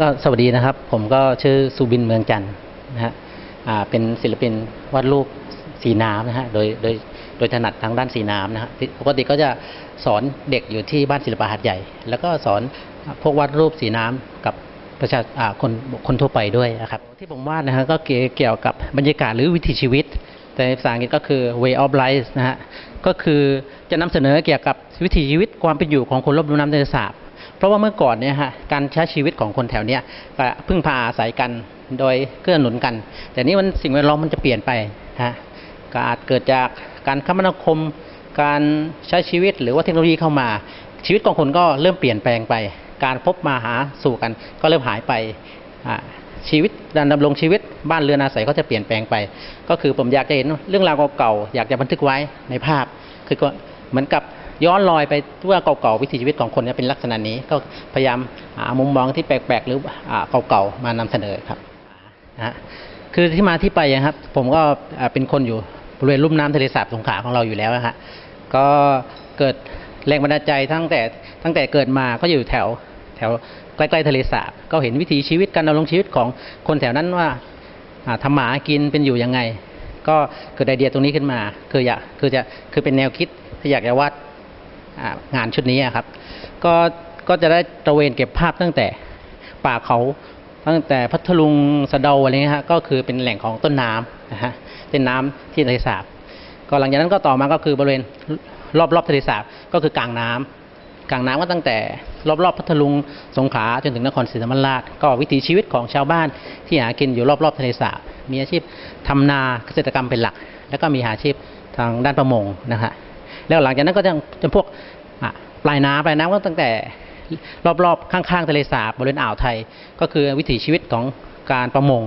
ก็สวัสดีนะครับ ผมก็ชื่อสุบินเมืองจันทร์นะฮะเป็นศิลปินวาดรูปสีน้ำนะฮะโดยโดยโดยถนัดทางด้านสีน้ำนะฮะปกติก็จะสอนเด็กอยู่ที่บ้านศิลปะหัดใหญ่ แล้วก็สอนพวกวาดรูปสีน้ำกับประชาอ่าคนคนทั่วไปด้วยนะครับที่ผมวาดนะฮะก็เกี่ยวกับบรรยากาศหรือวิถีชีวิต แต่ภาษาอังกฤษก็คือ way of life นะฮะก็คือจะนำเสนอเกี่ยวกับวิถีชีวิตความเป็นอยู่ของคนรอบรู้น้ำทะเลสาบ เพราะว่าเมื่อก่อนเนี่ยฮะการใช้ชีวิตของคนแถวเนี้ยก็พึ่งพาอาศัยกันโดยเกื้อหนุนกัน แต่นี้มันสิ่งแวดล้อมมันจะเปลี่ยนไปฮะก็อาจเกิดจากการคมนาคม การใช้ชีวิตหรือว่าเทคโนโลยีเข้ามา ชีวิตของคนก็เริ่มเปลี่ยนแปลงไป การพบมาหาสู่กัน ก็เริ่มหายไปชีวิตการดำรงชีวิตบ้านเรือนอาศัยก็จะเปลี่ยนแปลงไป ก็คือผมอยากจะเห็นเรื่องราวเก่าๆอยากจะบันทึกไว้ในภาพ คือก็เหมือนกับ ย้อนรอยไปว่าเก่าๆวิถีชีวิตของคนเนี่ยเป็นลักษณะนี้ ก็พยายามหามุมมองที่แปลกๆ หรือเก่าๆมานำเสนอครับนะคือที่มาที่ไปนะครับ ผมก็เป็นคนอยู่บริเวณลุ่มน้ำทะเลสาบสงขลาของเราอยู่แล้วนะฮะก็เกิดแรงบันดาลใจตั้งแต่ตั้งแต่เกิดมาก็อยู่แถวแถวใกล้ๆทะเลสาบก็เห็นวิถีชีวิตการดำรงชีวิตของคนแถวนั้นว่าทำหมากินเป็นอยู่ยังไง ก็เกิดไอเดียตรงนี้ขึ้นมา คืออยากคือจะคือเป็นแนวคิดที่อยากจะวาด งานชุดนี้ครับ ก็ก็จะได้ตระเวนเก็บภาพตั้งแต่ป่าเขาตั้งแต่พัทลุงสะเดาอะไรเงี้ยฮะก็คือเป็นแหล่งของต้นน้ำนะฮะเป็นน้ำที่ทะเลสาบก็หลังจากนั้นก็ต่อมาก็คือบริเวณรอบๆทะเลสาบก็คือกลางน้ำกลางน้ำก็ตั้งแต่รอบๆพัทลุงสงขลาจนถึงนครศรีธรรมราชก็วิถีชีวิตของชาวบ้านที่หากินอยู่รอบๆทะเลสาบมีอาชีพทำนาเกษตรกรรมเป็นหลัก แล้วก็มีอาชีพทางด้านประมงนะฮะ แล้วหลังจากนั้นก็จะจะพวกปลายน้ำปลายน้ำก็ตั้งแต่รอบๆ ข้างๆทะเลสาบบริเวณอ่าวไทย ก็คือวิถีชีวิตของการประมง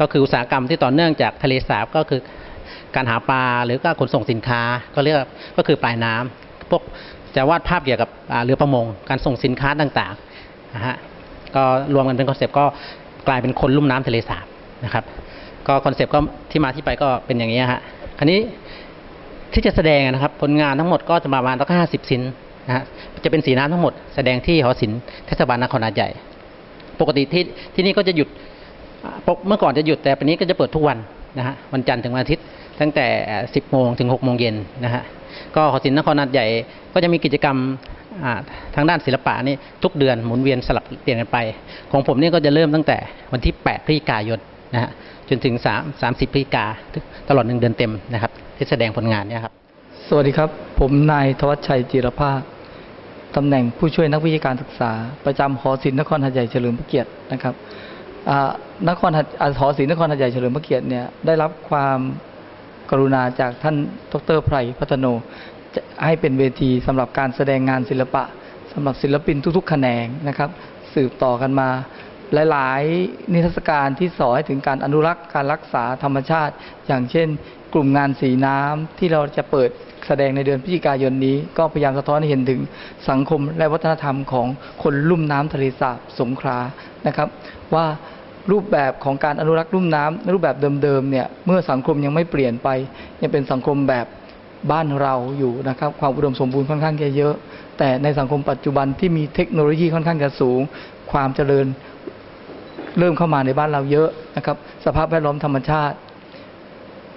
ก็คืออุตสาหกรรมที่ต่อเนื่องจากทะเลสาบก็คือการหาปลาหรือก็ขนส่งสินค้าก็เรียกก็คือปลายน้ำพวกจะวาดภาพเกี่ยวกับเรือประมง การส่งสินค้าต่างๆนะฮะก็รวมกันเป็นคอนเซปต์ก็กลายเป็นคนลุ่มน้ำทะเลสาบนะครับ ก็คอนเซปต์ก็ที่มาที่ไปก็เป็นอย่างนี้ฮะคราวนี้ ที่จะแสดงนะครับ ผลงานทั้งหมดก็จะประมาณตั้งห้าสิบชิ้นนะฮะจะเป็นสีน้ำทั้งหมดแสดงที่หอศิลป์เทศบาลนครหาดใหญ่ ปกติที่ที่นี่ก็จะหยุดอ่าปเมื่อก่อนจะหยุดแต่ปีนี้ก็จะเปิดทุกวันนะฮะวันจันทร์ถึงวันอาทิตย์ตั้งแต่ 10 โมงถึง 6 โมงเย็นนะฮะก็หอศิลป์นครนาดใหญ่ก็จะมีกิจกรรมทางด้านศิลปะนี่ทุกเดือนหมุนเวียนสลับเปลี่ยนกันไป ของผมนี่ก็จะเริ่มตั้งแต่วันที่8พฤศจิกายนนะฮะจนถึง 3 30พฤศจิกาตลอดหนึ่งเดือนเต็มนะครับ ที่แสดงผลงานเนี่ยครับ สวัสดีครับ ผมนายทวัชชัยจิรภาคตำแหน่งผู้ช่วยนักวิชาการศึกษา ประจำหอศิลป์นครหัดใหญ่เฉลิมพระเกียรตินะครับนครหัดอ่าหอศิลป์นครหัดใหญ่เฉลิมพระเกียรติเนี่ยได้รับความกรุณาจากท่านดรไพรพัฒโนให้เป็นเวทีสำหรับการแสดงงานศิลปะสำหรับศิลปินทุกๆ แขนงนะครับ สืบต่อกันมา หลายๆ นิทรรศการที่สอนให้ถึงการอนุรักษ์การรักษาธรรมชาติ อย่างเช่น กลุ่มงานสีน้ำที่เราจะเปิดแสดงในเดือนพฤศจิกายนนี้ ก็พยายามสะท้อนให้เห็นถึงสังคมและวัฒนธรรมของคนลุ่มน้ำทะเลสาบสงขลานะครับ ว่ารูปแบบของการอนุรักษ์ลุ่มน้ำรูปแบบเดิมๆเนี่ยเมื่อสังคมยังไม่เปลี่ยนไป ยังเป็นสังคมแบบบ้านเราอยู่นะครับ ความอุดมสมบูรณ์ค่อนข้างจะเยอะ แต่ในสังคมปัจจุบันที่มีเทคโนโลยีค่อนข้างจะสูง ความเจริญ เริ่มเข้ามาในบ้านเราเยอะนะครับ สภาพแวดล้อมธรรมชาติ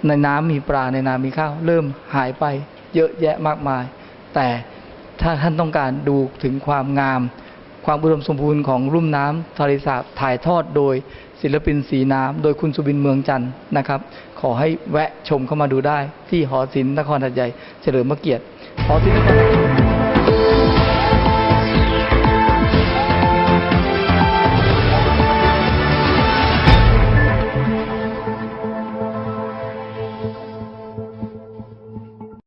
ในน้ำมีปลาในน้ำมีข้าว เริ่มหายไปเยอะแยะมากมาย แต่ถ้าท่านต้องการดูถึงความงาม ความอุดมสมบูรณ์ของรุ่มน้ำทะเลสาบถ่ายทอดโดยศิลปินสีน้ำโดยคุณสุบินเมืองจันทร์นะครับ ขอให้แวะชมเข้ามาดูได้ ที่หอศิลป์นครหัดใหญ่เฉลิมพระเกียรติหอศิลป์